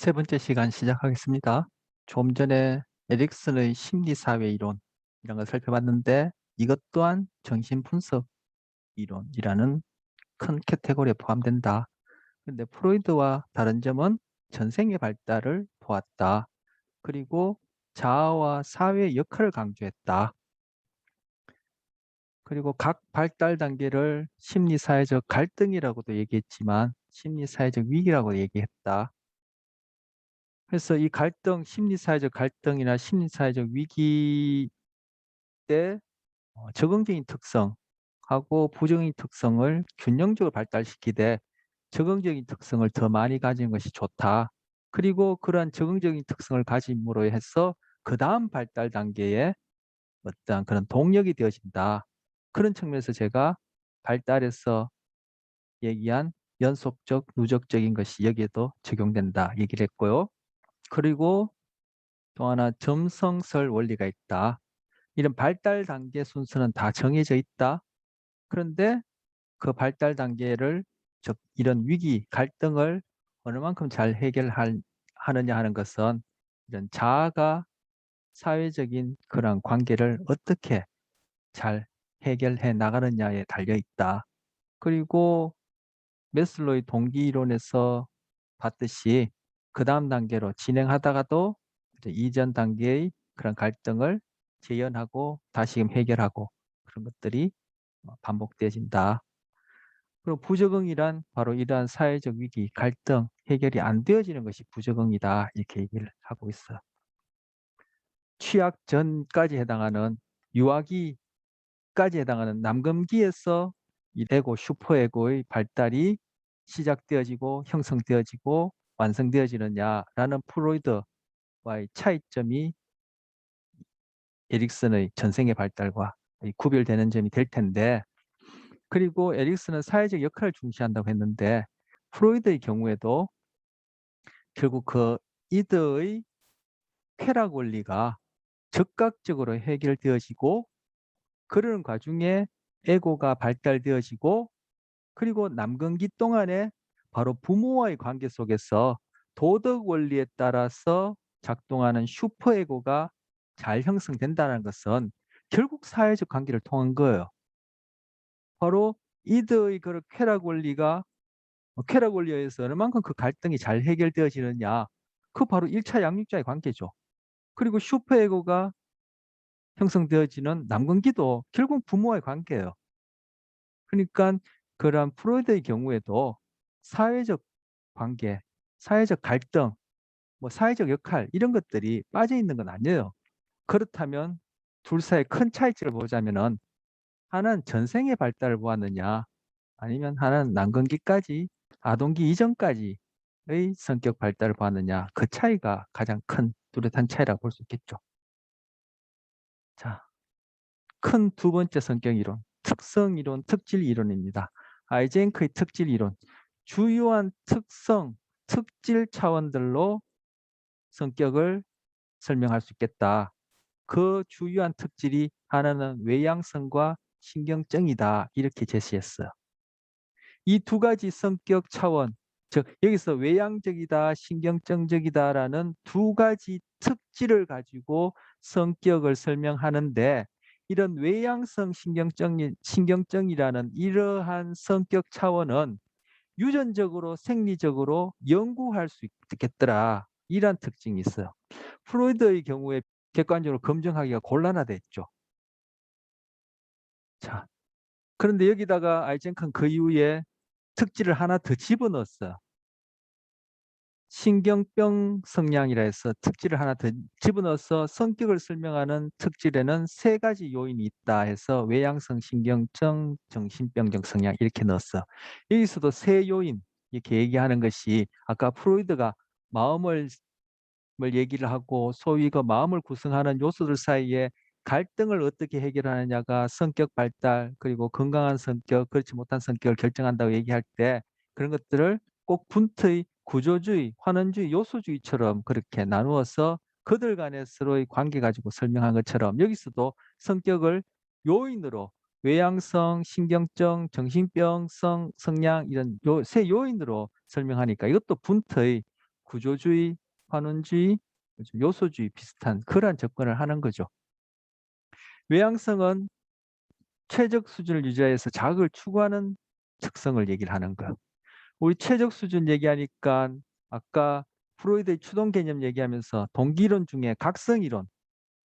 세 번째 시간 시작하겠습니다. 좀 전에 에릭슨의 심리사회 이론 이런 걸 살펴봤는데 이것 또한 정신분석 이론이라는 큰 카테고리에 포함된다. 근데 프로이드와 다른 점은 전생의 발달을 보았다. 그리고 자아와 사회의 역할을 강조했다. 그리고 각 발달 단계를 심리사회적 갈등이라고도 얘기했지만 심리사회적 위기라고 얘기했다. 그래서 이 갈등, 심리사회적 갈등이나 심리사회적 위기 때 어, 적응적인 특성하고 부정적인 특성을 균형적으로 발달시키되 적응적인 특성을 더 많이 가지는 것이 좋다. 그리고 그러한 적응적인 특성을 가짐으로 해서 그 다음 발달 단계에 어떤 그런 동력이 되어진다. 그런 측면에서 제가 발달에서 얘기한 연속적, 누적적인 것이 여기에도 적용된다 얘기를 했고요. 그리고 또 하나 점성설 원리가 있다. 이런 발달 단계 순서는 다 정해져 있다. 그런데 그 발달 단계를 즉 이런 위기, 갈등을 어느 만큼 잘 해결하느냐 하는 것은 이런 자아가 사회적인 그런 관계를 어떻게 잘 해결해 나가느냐에 달려 있다. 그리고 메슬로의 동기 이론에서 봤듯이 그 다음 단계로 진행하다가도 이전 단계의 그런 갈등을 재현하고 다시금 해결하고 그런 것들이 어, 반복되어진다. 그리고 부적응이란 바로 이러한 사회적 위기, 갈등, 해결이 안 되어지는 것이 부적응이다. 이렇게 얘기를 하고 있어. 취약 전까지 해당하는 유아기까지 해당하는 남금기에서 이 에고, 슈퍼에고의 발달이 시작되어지고 형성되어지고 완성되어지느냐라는 프로이드와의 차이점이 에릭슨의 전생의 발달과 구별되는 점이 될 텐데 그리고 에릭슨은 사회적 역할을 중시한다고 했는데 프로이드의 경우에도 결국 그 이드의 쾌락 원리가 적극적으로 해결되어지고 그러는 과중에 에고가 발달되어지고 그리고 남근기 동안에 바로 부모와의 관계 속에서 도덕 원리에 따라서 작동하는 슈퍼에고가 잘 형성된다는 것은 결국 사회적 관계를 통한 거예요. 바로 이드의 그 쾌락 원리가 어, 쾌락 원리에 의해서 얼만큼 그 갈등이 잘 해결되어지느냐 그 바로 1차 양육자의 관계죠. 그리고 슈퍼에고가 형성되어지는 남근기도 결국 부모와의 관계예요. 그러니까 그러한 프로이드의 경우에도 사회적 관계, 사회적 갈등, 뭐 사회적 역할 이런 것들이 빠져 있는 건 아니에요. 그렇다면 둘 사이의 큰 차이점을 보자면은 하나는 전생의 발달을 보았느냐 아니면 하나는 난근기까지 아동기 이전까지의 성격 발달을 보았느냐 그 차이가 가장 큰 뚜렷한 차이라고 볼 수 있겠죠. 자, 큰 두 번째 성격 이론, 특성 이론, 특질 이론입니다. 아이젠크의 특질 이론, 주요한 특성, 특질 차원들로 성격을 설명할 수 있겠다. 그 주요한 특질이 하나는 외향성과 신경증이다. 이렇게 제시했어요. 이 두 가지 성격 차원, 즉 여기서 외향적이다, 신경증적이다라는 두 가지 특질을 가지고 성격을 설명하는데 이런 외향성 신경증, 신경증이라는 이러한 성격 차원은 유전적으로 생리적으로 연구할 수 있겠더라. 이런 특징이 있어요. 프로이드의 경우에 객관적으로 검증하기가 곤란하댔죠. 자, 그런데 여기다가 아이젠크는 그 이후에 특질을 하나 더 집어넣었어요. 신경병 성향이라 해서 특질을 하나 더 집어넣어서 성격을 설명하는 특질에는 세 가지 요인이 있다 해서 외향성 신경증, 정신병적 성향 이렇게 넣었어. 여기서도 세 요인 이렇게 얘기하는 것이 아까 프로이드가 마음을 얘기를 하고 소위 그 마음을 구성하는 요소들 사이에 갈등을 어떻게 해결하느냐가 성격 발달 그리고 건강한 성격 그렇지 못한 성격을 결정한다고 얘기할 때 그런 것들을 꼭 분트의 구조주의, 환원주의, 요소주의처럼 그렇게 나누어서 그들 간의 서로의 관계 가지고 설명한 것처럼 여기서도 성격을 요인으로 외향성, 신경증, 정신병성, 성향 이런 요, 세 요인으로 설명하니까 이것도 분트의 구조주의, 환원주의? 요소주의 비슷한 그러한 접근을 하는 거죠. 외향성은 최적 수준을 유지해서 자극을 추구하는 특성을 얘기를 하는 거예요. 우리 최적 수준 얘기하니까 아까 프로이드의 추동 개념 얘기하면서 동기론 중에 각성이론,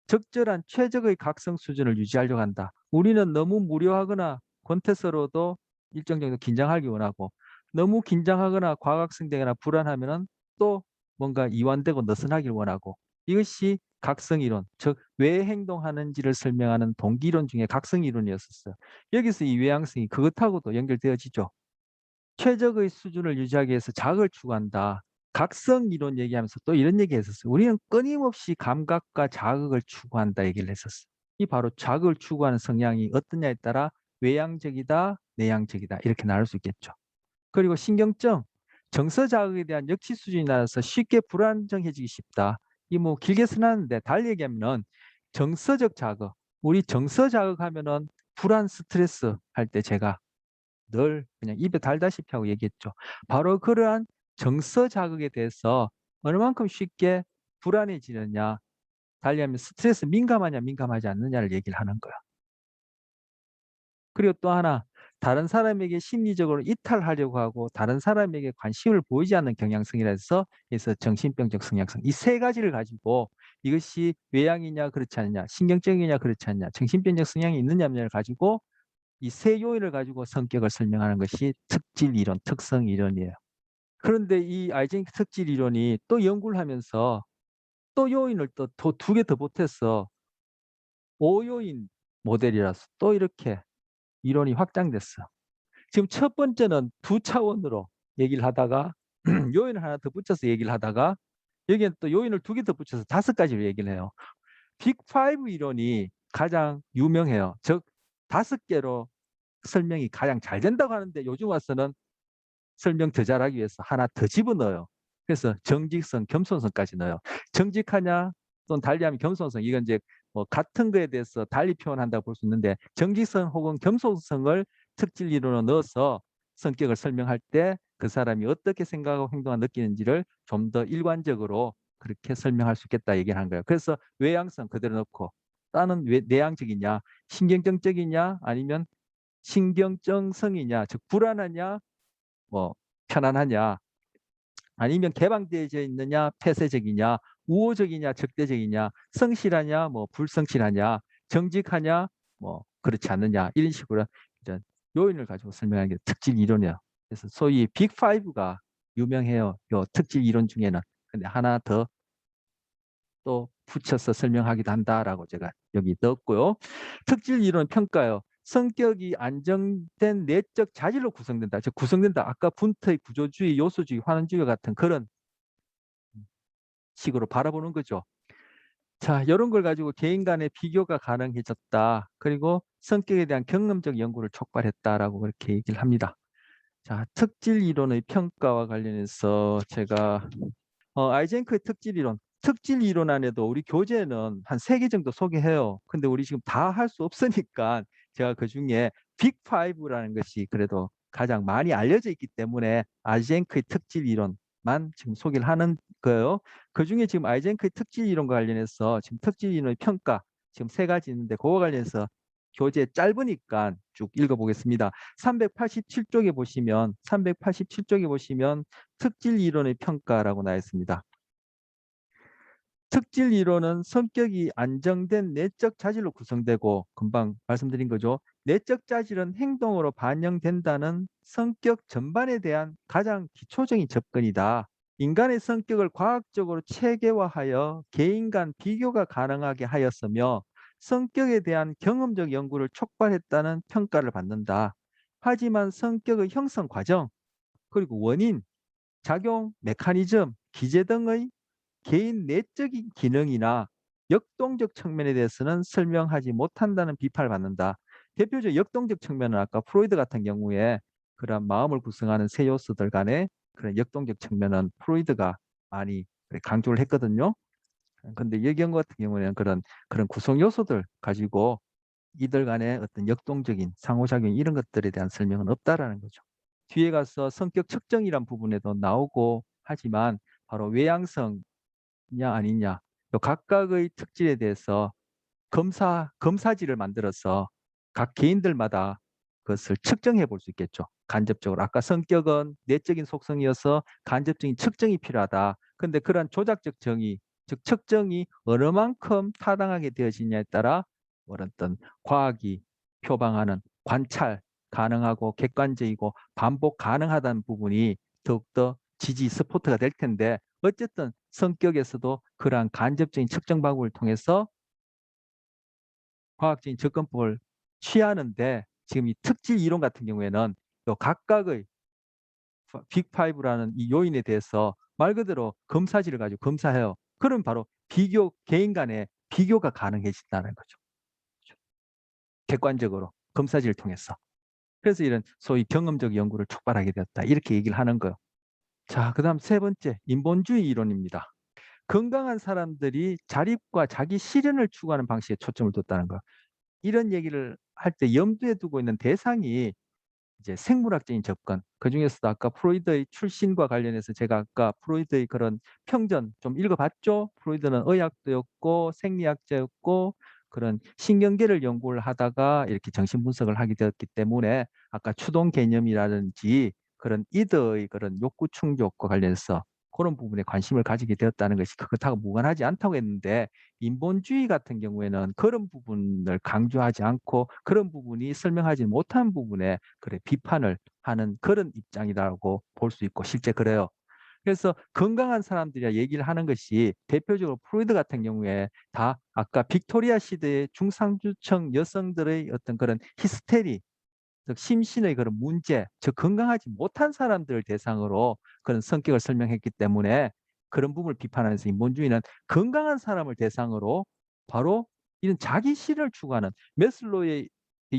적절한 최적의 각성 수준을 유지하려고 한다. 우리는 너무 무료하거나 권태스러워도 일정 정도 긴장하기 원하고 너무 긴장하거나 과각성되거나 불안하면은 또 뭔가 이완되고 느슨하길 원하고 이것이 각성이론, 즉 왜 행동하는지를 설명하는 동기론 중에 각성이론이었었어요. 여기서 이 외향성이 그것하고도 연결되어지죠. 최적의 수준을 유지하기 위해서 자극을 추구한다. 각성 이론 얘기하면서 또 이런 얘기 했었어요. 우리는 끊임없이 감각과 자극을 추구한다 얘기를 했었어요. 이 바로 자극을 추구하는 성향이 어떠냐에 따라 외향적이다, 내향적이다 이렇게 나눌 수 있겠죠. 그리고 신경증, 정서 자극에 대한 역치 수준이 낮아서 쉽게 불안정해지기 쉽다. 이 뭐 길게 쓰놨는데 달리 얘기하면은 정서적 자극, 우리 정서 자극하면은 불안 스트레스 할 때 제가 늘 그냥 입에 달다시피 하고 얘기했죠. 바로 그러한 정서 자극에 대해서 얼만큼 쉽게 불안해지느냐, 달리 하면 스트레스 민감하냐, 민감하지 않느냐를 얘기를 하는 거야. 그리고 또 하나, 다른 사람에게 심리적으로 이탈하려고 하고 다른 사람에게 관심을 보이지 않는 경향성이라 해서 그래서 정신병적 성향성 이 세 가지를 가지고 이것이 외향이냐 그렇지 않느냐 신경적이냐 그렇지 않느냐 정신병적 성향이 있느냐 없느냐를 가지고 이 세 요인을 가지고 성격을 설명하는 것이 특질 이론, 특성 이론이에요. 그런데 이 아이젠크 특질 이론이 또 연구를 하면서 또 요인을 또 두 개 더 보태서 5요인 모델이라서 또 이렇게 이론이 확장됐어. 지금 첫 번째는 두 차원으로 얘기를 하다가 요인을 하나 더 붙여서 얘기를 하다가 여기엔 또 요인을 두 개 더 붙여서 다섯 가지로 얘기를 해요. 빅5 이론이 가장 유명해요. 즉 다섯 개로 설명이 가장 잘 된다고 하는데 요즘 와서는 설명 더 잘하기 위해서 하나 더 집어넣어요. 그래서 정직성, 겸손성까지 넣어요. 정직하냐 또는 달리하면 겸손성 이건 이제 뭐 같은 거에 대해서 달리 표현한다고 볼 수 있는데 정직성 혹은 겸손성을 특질 이론으로 넣어서 성격을 설명할 때 그 사람이 어떻게 생각하고 행동하고 느끼는지를 좀 더 일관적으로 그렇게 설명할 수 있겠다 얘기를 한 거예요. 그래서 외향성 그대로 넣고 나는 왜 내향적이냐, 신경정적이냐, 아니면 신경정성이냐, 즉 불안하냐, 뭐 편안하냐, 아니면 개방되어져 있느냐, 폐쇄적이냐, 우호적이냐, 적대적이냐, 성실하냐, 뭐 불성실하냐, 정직하냐, 뭐 그렇지 않느냐? 이런 식으로 이제 요인을 가지고 설명하는 게 특질 이론이에요. 그래서 소위 빅 5가 유명해요. 요 특질 이론 중에는. 근데 하나 더 또 붙여서 설명하기도 한다라고 제가 여기 넣었고요. 특질 이론 평가요. 성격이 안정된 내적 자질로 구성된다. 즉 구성된다. 아까 분터의 구조주의, 요소주의, 환원주의 같은 그런 식으로 바라보는 거죠. 자, 이런 걸 가지고 개인 간의 비교가 가능해졌다. 그리고 성격에 대한 경험적 연구를 촉발했다라고 그렇게 얘기를 합니다. 자, 특질 이론의 평가와 관련해서 제가 어, 아이젠크의 특질 이론, 특질 이론 안에도 우리 교재는 한 세 개 정도 소개해요. 근데 우리 지금 다 할 수 없으니까 제가 그 중에 빅5라는 것이 그래도 가장 많이 알려져 있기 때문에 아이젠크의 특질 이론만 지금 소개를 하는 거예요. 그 중에 지금 아이젠크의 특질 이론과 관련해서 지금 특질 이론의 평가 지금 세 가지 있는데 그거 관련해서 교재 짧으니까 쭉 읽어보겠습니다. 387쪽에 보시면 387쪽에 보시면 특질 이론의 평가라고 나와 있습니다. 특질 이론은 성격이 안정된 내적 자질로 구성되고 금방 말씀드린 거죠. 내적 자질은 행동으로 반영된다는 성격 전반에 대한 가장 기초적인 접근이다. 인간의 성격을 과학적으로 체계화하여 개인 간 비교가 가능하게 하였으며 성격에 대한 경험적 연구를 촉발했다는 평가를 받는다. 하지만 성격의 형성 과정, 그리고 원인, 작용, 메커니즘, 기제 등의 개인 내적인 기능이나 역동적 측면에 대해서는 설명하지 못한다는 비판을 받는다. 대표적 역동적 측면은 아까 프로이드 같은 경우에 그런 마음을 구성하는 세 요소들 간의 그런 역동적 측면은 프로이드가 많이 강조를 했거든요. 근데 여경 같은 경우에는 그런 그런 구성 요소들 가지고 이들 간의 어떤 역동적인 상호작용 이런 것들에 대한 설명은 없다라는 거죠. 뒤에 가서 성격 측정이란 부분에도 나오고 하지만 바로 외향성 이냐 아니냐 요 각각의 특질에 대해서 검사 검사지를 만들어서 각 개인들마다 그것을 측정해 볼 수 있겠죠. 간접적으로 아까 성격은 내적인 속성이어서 간접적인 측정이 필요하다. 근데 그러한 조작적 정의 즉 측정이 어느 만큼 타당하게 되어지냐에 따라 어떤 과학이 표방하는 관찰 가능하고 객관적이고 반복 가능하다는 부분이 더욱더 지지 스포트가 될 텐데 어쨌든 성격에서도 그러한 간접적인 측정 방법을 통해서 과학적인 접근법을 취하는데 지금 이 특질 이론 같은 경우에는 요 각각의 빅5라는 이 요인에 대해서 말 그대로 검사지를 가지고 검사해요. 그럼 바로 비교 개인 간의 비교가 가능해진다는 거죠. 객관적으로 검사지를 통해서. 그래서 이런 소위 경험적 연구를 촉발하게 되었다. 이렇게 얘기를 하는 거예요. 자, 그 다음 세 번째 인본주의 이론입니다. 건강한 사람들이 자립과 자기 실현을 추구하는 방식에 초점을 뒀다는 거. 이런 얘기를 할 때 염두에 두고 있는 대상이 이제 생물학적인 접근. 그 중에서도 아까 프로이드의 출신과 관련해서 제가 아까 프로이드의 그런 평전 좀 읽어봤죠. 프로이드는 의학도였고 생리학자였고 그런 신경계를 연구를 하다가 이렇게 정신 분석을 하게 되었기 때문에 아까 추동 개념이라든지 그런 이드의 그런 욕구 충족과 관련해서 그런 부분에 관심을 가지게 되었다는 것이 그것하고 무관하지 않다고 했는데 인본주의 같은 경우에는 그런 부분을 강조하지 않고 그런 부분이 설명하지 못한 부분에 그래 비판을 하는 그런 입장이라고 볼 수 있고 실제 그래요. 그래서 건강한 사람들이 얘기를 하는 것이 대표적으로 프로이드 같은 경우에 다 아까 빅토리아 시대의 중상주층 여성들의 어떤 그런 히스테리 즉 심신의 그런 문제, 즉 건강하지 못한 사람들을 대상으로 그런 성격을 설명했기 때문에 그런 부분을 비판하면서 인본주의는 건강한 사람을 대상으로 바로 이런 자기 실현을 추구하는 메슬로의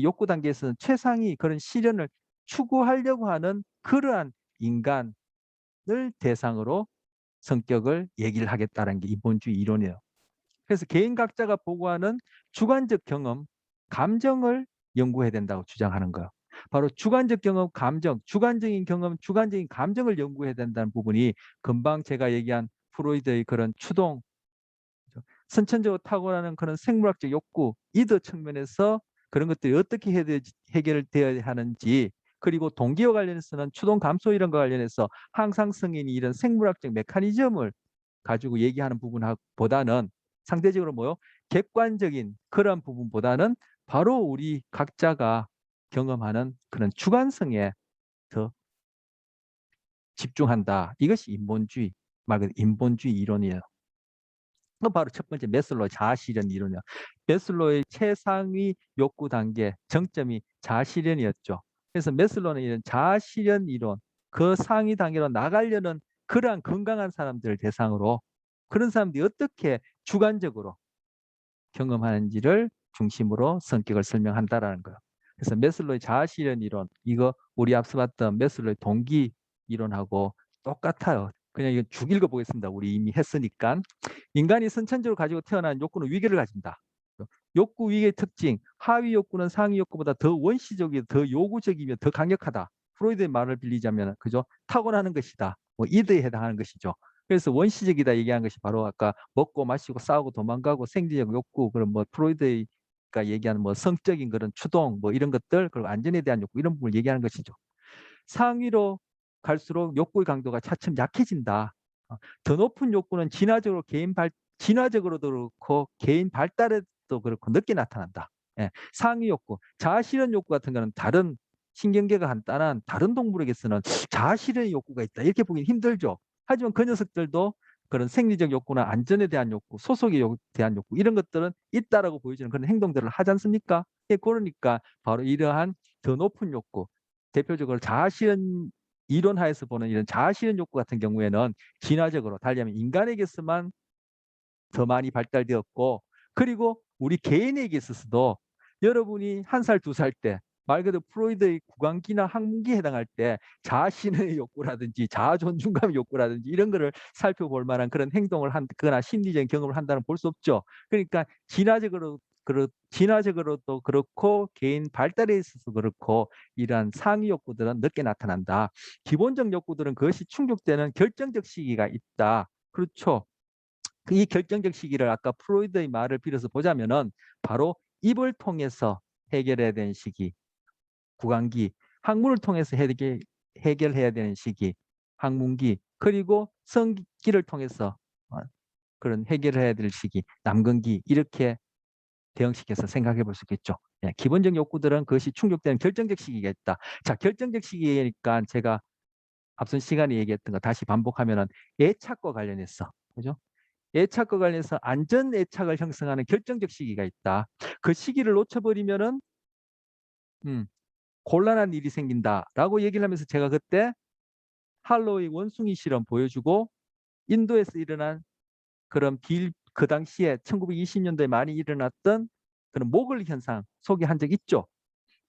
욕구 단계에서는 최상위 그런 실현을 추구하려고 하는 그러한 인간을 대상으로 성격을 얘기를 하겠다는 게 인본주의 이론이에요. 그래서 개인 각자가 보고하는 주관적 경험, 감정을 연구해야 된다고 주장하는 거예요. 바로 주관적 경험, 감정, 주관적인 경험, 주관적인 감정을 연구해야 된다는 부분이 금방 제가 얘기한 프로이드의 그런 추동, 선천적으로 타고나는 그런 생물학적 욕구, 이더 측면에서 그런 것들이 어떻게 해결되어야 하는지 그리고 동기와 관련해서는 추동 감소 이런 거 관련해서 항상성인이 이런 생물학적 메커니즘을 가지고 얘기하는 부분보다는 상대적으로 뭐요? 객관적인 그런 부분보다는 바로 우리 각자가 경험하는 그런 주관성에 더 집중한다. 이것이 인본주의, 말 그대로 인본주의 이론이에요. 그 바로 첫 번째 메슬로 자아실현 이론이에요. 메슬로의 최상위 욕구 단계 정점이 자아실현이었죠. 그래서 메슬로는 이런 자아실현 이론, 그 상위 단계로 나가려는 그러한 건강한 사람들을 대상으로 그런 사람들이 어떻게 주관적으로 경험하는지를 중심으로 성격을 설명한다라는 거예요. 그래서 메슬로의 자아실현 이론 이거 우리 앞서 봤던 메슬로의 동기 이론하고 똑같아요. 그냥 이거 쭉 읽어보겠습니다. 우리 이미 했으니까. 인간이 선천적으로 가지고 태어난 욕구는 위계를 가진다. 욕구 위계의 특징, 하위 욕구는 상위 욕구보다 더 원시적이고 더 요구적이며 더 강력하다. 프로이드의 말을 빌리자면 그죠? 타고나는 것이다. 뭐 이드에 해당하는 것이죠. 그래서 원시적이다 얘기한 것이 바로 아까 먹고 마시고 싸우고 도망가고 생리적 욕구 그런 뭐 프로이드의 가 얘기하는 뭐 성적인 그런 추동 뭐 이런 것들 그리고 안전에 대한 욕구 이런 부분을 얘기하는 것이죠. 상위로 갈수록 욕구의 강도가 차츰 약해진다. 어, 더 높은 욕구는 진화적으로 개인 발 진화적으로도 그렇고 개인 발달에도 그렇고 늦게 나타난다. 예, 상위 욕구, 자아실현 욕구 같은 거는 다른 신경계가 간단한 다른 동물에게서는 자아실현 욕구가 있다. 이렇게 보기 힘들죠. 하지만 그 녀석들도 그런 생리적 욕구나 안전에 대한 욕구, 소속에 대한 욕구 이런 것들은 있다라고 보여지는 그런 행동들을 하지 않습니까? 예, 그러니까 바로 이러한 더 높은 욕구, 대표적으로 자아실현 이론하에서 보는 이런 자아실현 욕구 같은 경우에는 진화적으로 달리하면 인간에게서만 더 많이 발달되었고 그리고 우리 개인에게 있어서도 여러분이 한 살, 두 살 때 말 그대로 프로이드의 구강기나 항문기에 해당할 때 자신의 욕구라든지 자아 존중감 욕구라든지 이런 거를 살펴볼 만한 그런 행동을 한거나 심리적인 경험을 한다는 볼 수 없죠. 그러니까 진화적으로 그렇 진화적으로도 그렇고 개인 발달에 있어서 그렇고 이러한 상위 욕구들은 늦게 나타난다. 기본적 욕구들은 그것이 충족되는 결정적 시기가 있다. 그렇죠. 그이 결정적 시기를 아까 프로이드의 말을 빌어서 보자면은 바로 입을 통해서 해결해야 되는 시기, 구강기, 학문을 통해서 해결, 해결해야 되는 시기, 학문기, 그리고 성기를 통해서 어, 그런 해결해야 될 시기, 남근기 이렇게 대응시켜서 생각해 볼 수 있겠죠. 예, 기본적 욕구들은 그것이 충족되는 결정적 시기가 있다. 자, 결정적 시기니까 제가 앞선 시간에 얘기했던 거 다시 반복하면은 애착과 관련해서 그죠? 애착과 관련해서 안전 애착을 형성하는 결정적 시기가 있다. 그 시기를 놓쳐버리면은 음, 곤란한 일이 생긴다라고 얘기를 하면서 제가 그때 할로이 원숭이 실험 보여주고 인도에서 일어난 그런 빌 그 당시에 1920년도에 많이 일어났던 그런 모글 현상 소개한 적 있죠.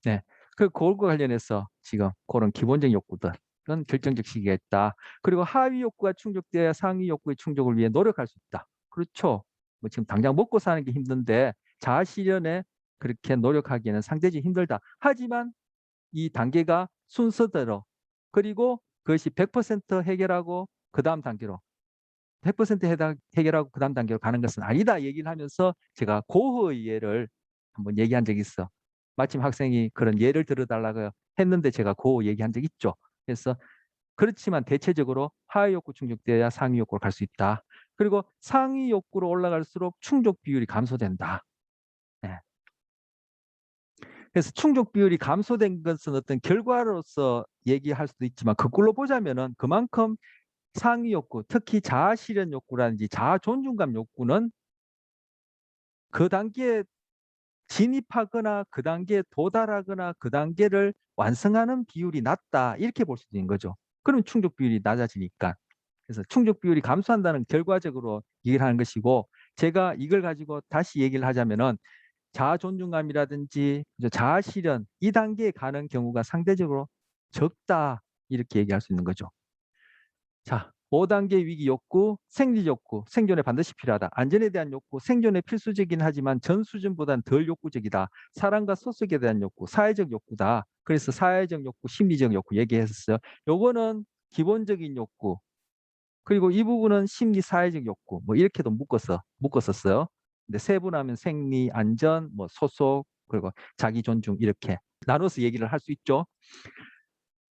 네, 그 그것과 관련해서 지금 그런 기본적 욕구들은 결정적 시기가 있다. 그리고 하위 욕구가 충족돼야 상위 욕구의 충족을 위해 노력할 수 있다. 그렇죠. 뭐 지금 당장 먹고 사는 게 힘든데 자아 실현에 그렇게 노력하기에는 상대적으로 힘들다. 하지만 이 단계가 순서대로 그리고 그것이 100% 해결하고 그 다음 단계로 100% 해당, 해결하고 그 다음 단계로 가는 것은 아니다 얘기를 하면서 제가 고흐의 예를 한번 얘기한 적이 있어. 마침 학생이 그런 예를 들어달라고 했는데 제가 고흐 얘기한 적 있죠. 그래서 그렇지만 대체적으로 하위 욕구 충족돼야 상위 욕구로 갈 수 있다. 그리고 상위 욕구로 올라갈수록 충족 비율이 감소된다. 네. 그래서 충족 비율이 감소된 것은 어떤 결과로서 얘기할 수도 있지만 거꾸로 보자면은 그만큼 상위 욕구, 특히 자아 실현 욕구라든지 자아 존중감 욕구는 그 단계에 진입하거나 그 단계에 도달하거나 그 단계를 완성하는 비율이 낮다 이렇게 볼 수도 있는 거죠. 그럼 충족 비율이 낮아지니까. 그래서 충족 비율이 감소한다는 결과적으로 얘기를 하는 것이고 제가 이걸 가지고 다시 얘기를 하자면은 자아 존중감이라든지 자아 실현 이 단계에 가는 경우가 상대적으로 적다 이렇게 얘기할 수 있는 거죠. 자, 5단계 위기 욕구, 생리 욕구, 생존에 반드시 필요하다. 안전에 대한 욕구, 생존에 필수적이긴 하지만 전 수준보다는 덜 욕구적이다. 사랑과 소속에 대한 욕구, 사회적 욕구다. 그래서 사회적 욕구, 심리적 욕구 얘기했었어요. 요거는 기본적인 욕구. 그리고 이 부분은 심리 사회적 욕구. 뭐 이렇게도 묶어서 묶었었어요. 근데 세분하면 생리, 안전, 뭐 소속, 그리고 자기 존중 이렇게 나눠서 얘기를 할 수 있죠.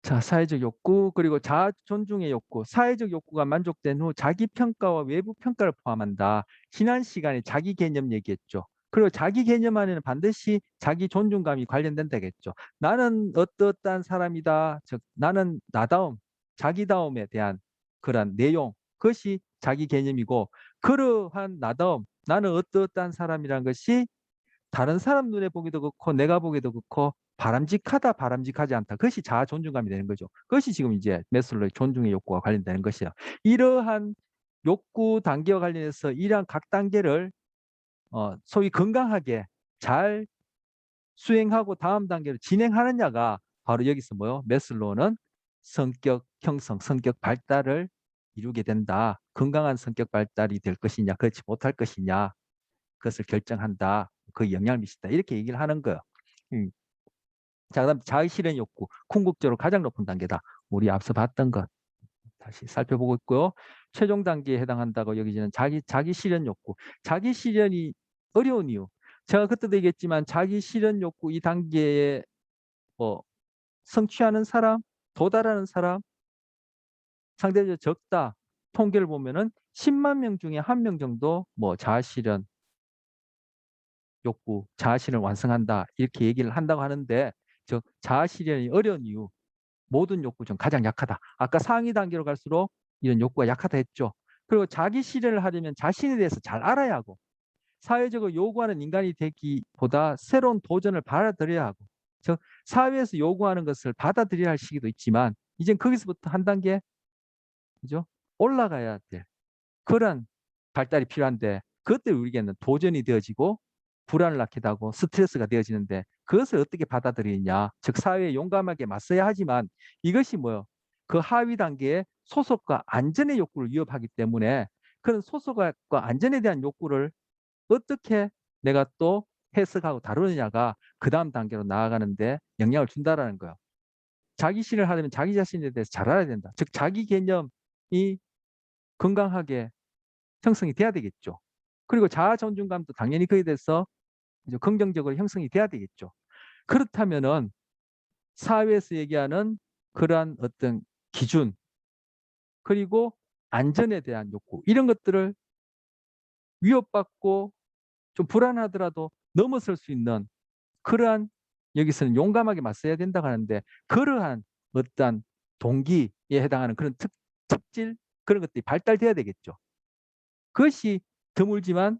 자, 사회적 욕구, 그리고 자아 존중의 욕구, 사회적 욕구가 만족된 후 자기 평가와 외부 평가를 포함한다. 지난 시간에 자기 개념 얘기했죠. 그리고 자기 개념 안에는 반드시 자기 존중감이 관련된다겠죠. 나는 어떠한 사람이다. 즉 나는 나다움, 자기다움에 대한 그런 내용, 그것이 자기 개념이고 그러한 나다움, 나는 어떠한 사람이란 것이 다른 사람 눈에 보기도 그렇고 내가 보기도 그렇고 바람직하다 바람직하지 않다. 그것이 자아 존중감이 되는 거죠. 그것이 지금 이제 메슬로의 존중의 욕구와 관련되는 것이에요. 이러한 욕구 단계와 관련해서 이러한 각 단계를 어, 소위 건강하게 잘 수행하고 다음 단계로 진행하느냐가 바로 여기서 뭐요? 메슬로는 성격 형성 성격 발달을 이루게 된다 건강한 성격 발달이 될 것이냐 그렇지 못할 것이냐 그것을 결정한다 그 영향을 미친다 이렇게 얘기를 하는 거예요 음. 자, 그다음 자의 실현 욕구, 궁극적으로 가장 높은 단계다. 우리 앞서 봤던 것 다시 살펴보고 있고요. 최종 단계에 해당한다고 여기지는 자기 자기 실현 욕구. 자기 실현이 어려운 이유. 제가 그때도 얘기했지만 자기 실현 욕구 이 단계에 뭐 성취하는 사람, 도달하는 사람 상대적으로 적다. 통계를 보면은 10만 명 중에 한 명 정도 뭐 자아 실현 욕구, 자아 실현을 완성한다. 이렇게 얘기를 한다고 하는데 즉 자아 실현이 어려운 이유 모든 욕구 중 가장 약하다. 아까 상위 단계로 갈수록 이런 욕구가 약하다 했죠. 그리고 자기 실현을 하려면 자신에 대해서 잘 알아야 하고 사회적으로 요구하는 인간이 되기보다 새로운 도전을 받아들여야 하고 즉 사회에서 요구하는 것을 받아들여야 할 시기도 있지만 이젠 거기서부터 한 단계 그죠? 올라가야 될 그런 발달이 필요한데 그것들 우리에게는 도전이 되어지고 불안을 낳기도 하고 스트레스가 되어지는데 그것을 어떻게 받아들이느냐 즉 사회에 용감하게 맞서야 하지만 이것이 뭐요 그 하위 단계의 소속과 안전의 욕구를 위협하기 때문에 그런 소속과 안전에 대한 욕구를 어떻게 내가 또 해석하고 다루느냐가 그 다음 단계로 나아가는데 영향을 준다라는 거예요. 자기 실현을 하려면 자기 자신에 대해서 잘 알아야 된다. 즉 자기 개념이 건강하게 형성이 돼야 되겠죠. 그리고 자아 존중감도 당연히 그에 대해서 긍정적으로 형성이 돼야 되겠죠. 그렇다면은 사회에서 얘기하는 그러한 어떤 기준 그리고 안전에 대한 욕구 이런 것들을 위협받고 좀 불안하더라도 넘어설 수 있는 그러한 여기서는 용감하게 맞서야 된다고 하는데 그러한 어떠한 동기에 해당하는 그런 특, 특질 그런 것들이 발달돼야 되겠죠. 그것이 드물지만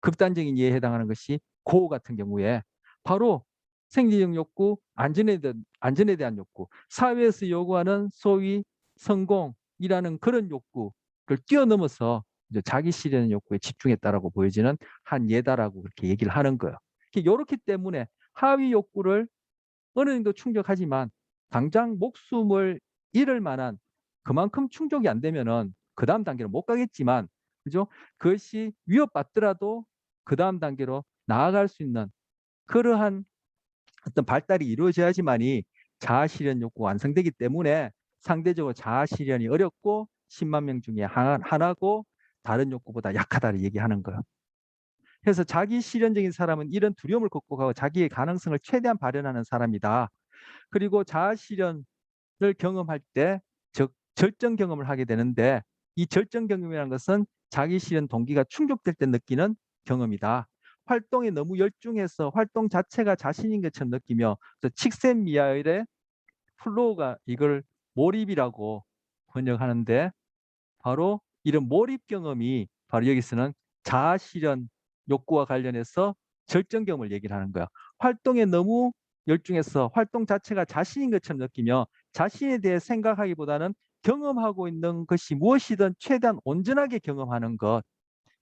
극단적인 예에 해당하는 것이 고호 같은 경우에 바로 생리적 욕구, 안전에 대한, 안전에 대한 욕구, 사회에서 요구하는 소위 성공이라는 그런 욕구를 뛰어넘어서 자기 실현 욕구에 집중했다라고 보여지는 한 예다라고 그렇게 얘기를 하는 거예요. 이렇기 때문에 하위 욕구를 어느 정도 충족하지만 당장 목숨을 잃을 만한 그만큼 충족이 안 되면은 그 다음 단계로 못 가겠지만 그죠? 그것이 위협받더라도 그 다음 단계로 나아갈 수 있는 그러한 어떤 발달이 이루어져야지만이 자아 실현 욕구가 완성되기 때문에 상대적으로 자아 실현이 어렵고 10만 명 중에 하나 고 다른 욕구보다 약하다를 얘기하는 거예요. 그래서 자기 실현적인 사람은 이런 두려움을 극복하고 자기의 가능성을 최대한 발현하는 사람이다. 그리고 자아 실현을 경험할 때 즉 절정 경험을 하게 되는데 이 절정 경험이라는 것은 자기 실현 동기가 충족될 때 느끼는 경험이다. 활동에 너무 열중해서 활동 자체가 자신인 것처럼 느끼며 칙센 미하일의 플로우가 이걸 몰입이라고 번역하는데 바로 이런 몰입 경험이 바로 여기서는 자아 실현 욕구와 관련해서 절정 경험을 얘기를 하는 거야. 활동에 너무 열중해서 활동 자체가 자신인 것처럼 느끼며 자신에 대해 생각하기보다는 경험하고 있는 것이 무엇이든 최대한 온전하게 경험하는 것.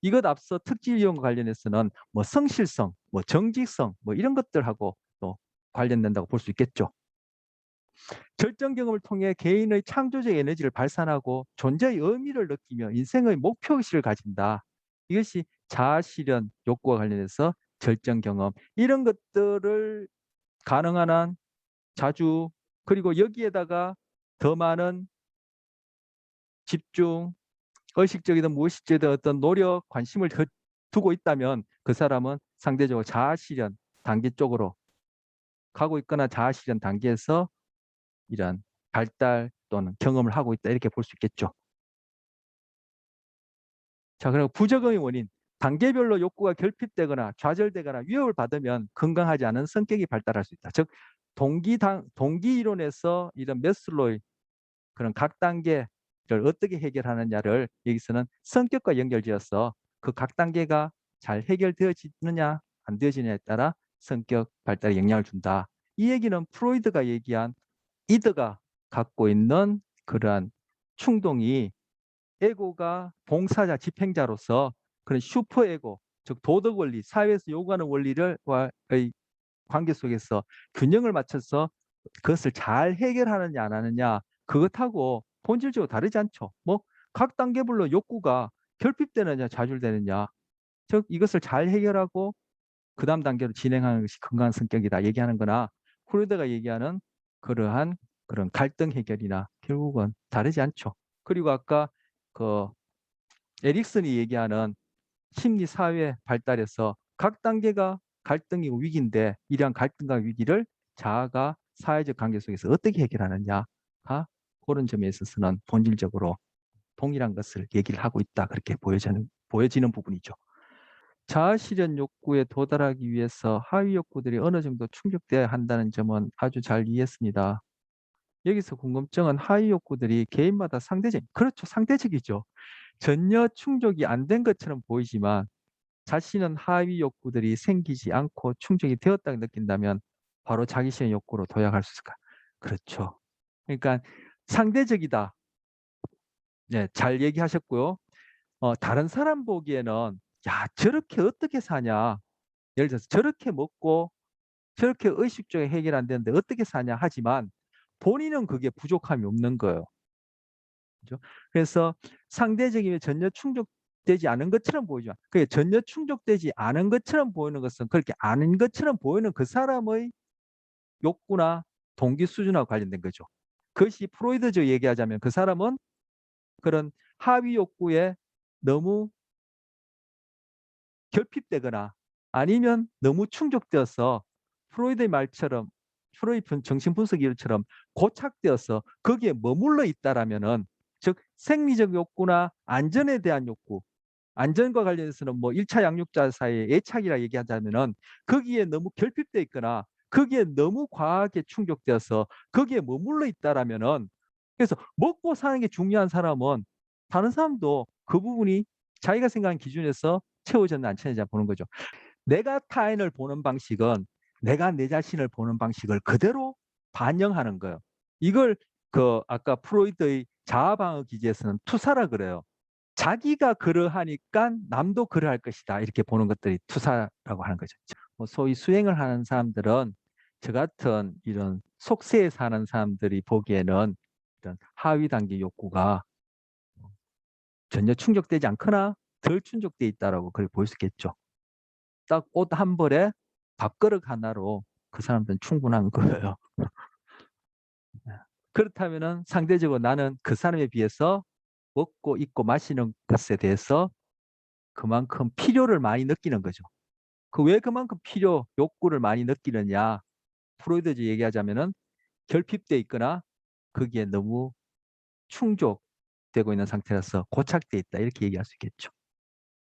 이것 앞서 특질 이용과 관련해서는 뭐 성실성, 뭐 정직성, 뭐 이런 것들하고 또 관련된다고 볼 수 있겠죠. 절정 경험을 통해 개인의 창조적 에너지를 발산하고 존재의 의미를 느끼며 인생의 목표의식을 가진다. 이것이 자아 실현 욕구와 관련해서 절정 경험 이런 것들을 가능한 한 자주 그리고 여기에다가 더 많은 집중, 의식적이든 무의식적이든 어떤 노력, 관심을 두고 있다면 그 사람은 상대적으로 자아 실현 단계 쪽으로 가고 있거나 자아 실현 단계에서 이런 발달 또는 경험을 하고 있다 이렇게 볼 수 있겠죠. 자, 그리고 부적응의 원인. 단계별로 욕구가 결핍되거나 좌절되거나 위협을 받으면 건강하지 않은 성격이 발달할 수 있다. 즉 동기 당 동기 이론에서 이런 메슬로의 그런 각 단계를 어떻게 해결하느냐를 여기서는 성격과 연결지어서 그 각 단계가 잘 해결되어지느냐 안 되어지느냐에 따라 성격 발달에 영향을 준다. 이 얘기는 프로이드가 얘기한 이드가 갖고 있는 그러한 충동이 에고가 봉사자, 집행자로서 그런 슈퍼 에고, 즉 도덕 원리, 사회에서 요구하는 원리를의 관계 속에서 균형을 맞춰서 그것을 잘 해결하느냐 안 하느냐 그것하고 본질적으로 다르지 않죠. 뭐 각 단계별로 욕구가 결핍되느냐 좌절되느냐 즉 이것을 잘 해결하고 그 다음 단계로 진행하는 것이 건강한 성격이다 얘기하는 거나 프로이드가 얘기하는 그러한 그런 갈등 해결이나 결국은 다르지 않죠. 그리고 아까 그 에릭슨이 얘기하는 심리 사회 발달에서 각 단계가 갈등이고 위기인데 이러한 갈등과 위기를 자아가 사회적 관계 속에서 어떻게 해결하느냐가 그런 점에 있어서는 본질적으로 동일한 것을 얘기를 하고 있다 그렇게 보여지는 보여지는 부분이죠. 자아 실현 욕구에 도달하기 위해서 하위 욕구들이 어느 정도 충족돼야 한다는 점은 아주 잘 이해했습니다. 여기서 궁금증은 하위 욕구들이 개인마다 상대적, 그렇죠. 상대적이죠. 전혀 충족이 안 된 것처럼 보이지만 자신은 하위 욕구들이 생기지 않고 충족이 되었다고 느낀다면 바로 자기 실현 욕구로 도약할 수 있을까? 그렇죠. 그러니까 상대적이다. 네, 잘 얘기하셨고요. 어, 다른 사람 보기에는 야 저렇게 어떻게 사냐 예를 들어서 저렇게 먹고 저렇게 의식적으로 해결 안 되는데 어떻게 사냐 하지만 본인은 그게 부족함이 없는 거예요. 그죠? 그래서 상대적이면 전혀 충족되지 않은 것처럼 보이죠. 그게 전혀 충족되지 않은 것처럼 보이는 것은 그렇게 아닌 것처럼 보이는 그 사람의 욕구나 동기 수준하고 관련된 거죠. 그것이 프로이드적 얘기하자면 그 사람은 그런 하위 욕구에 너무 결핍되거나 아니면 너무 충족되어서 프로이드의 말처럼 프로이드 정신분석 이론처럼 고착되어서 거기에 머물러 있다라면은 즉 생리적 욕구나 안전에 대한 욕구 안전과 관련해서는 뭐 1차 양육자 사이의 애착이라 얘기하자면은 거기에 너무 결핍돼 있거나 거기에 너무 과하게 충족되어서 거기에 머물러 있다라면은 그래서 먹고 사는 게 중요한 사람은 다른 사람도 그 부분이 자기가 생각한 기준에서 채워졌나 안 채워졌나 보는 거죠. 내가 타인을 보는 방식은 내가 내 자신을 보는 방식을 그대로 반영하는 거예요. 이걸 그 아까 프로이드의 자아방어 기제에서는 투사라 그래요. 자기가 그러하니까 남도 그러할 것이다 이렇게 보는 것들이 투사라고 하는 거죠. 뭐 소위 수행을 하는 사람들은 저 같은 이런 속세에 사는 사람들이 보기에는 이런 하위 단계 욕구가 전혀 충족되지 않거나 덜 충족돼 있다라고 그렇게 볼수 있겠죠. 딱 옷 한 벌에 밥그릇 하나로 그 사람들은 충분한 거예요. 그렇다면은 상대적으로 나는 그 사람에 비해서 먹고 입고 마시는 것에 대해서 그만큼 필요를 많이 느끼는 거죠. 그 왜 그만큼 필요, 욕구를 많이 느끼느냐? 프로이드적 얘기하자면은 결핍돼 있거나 거기에 너무 충족되고 있는 상태라서 고착돼 있다 이렇게 얘기할 수 있겠죠.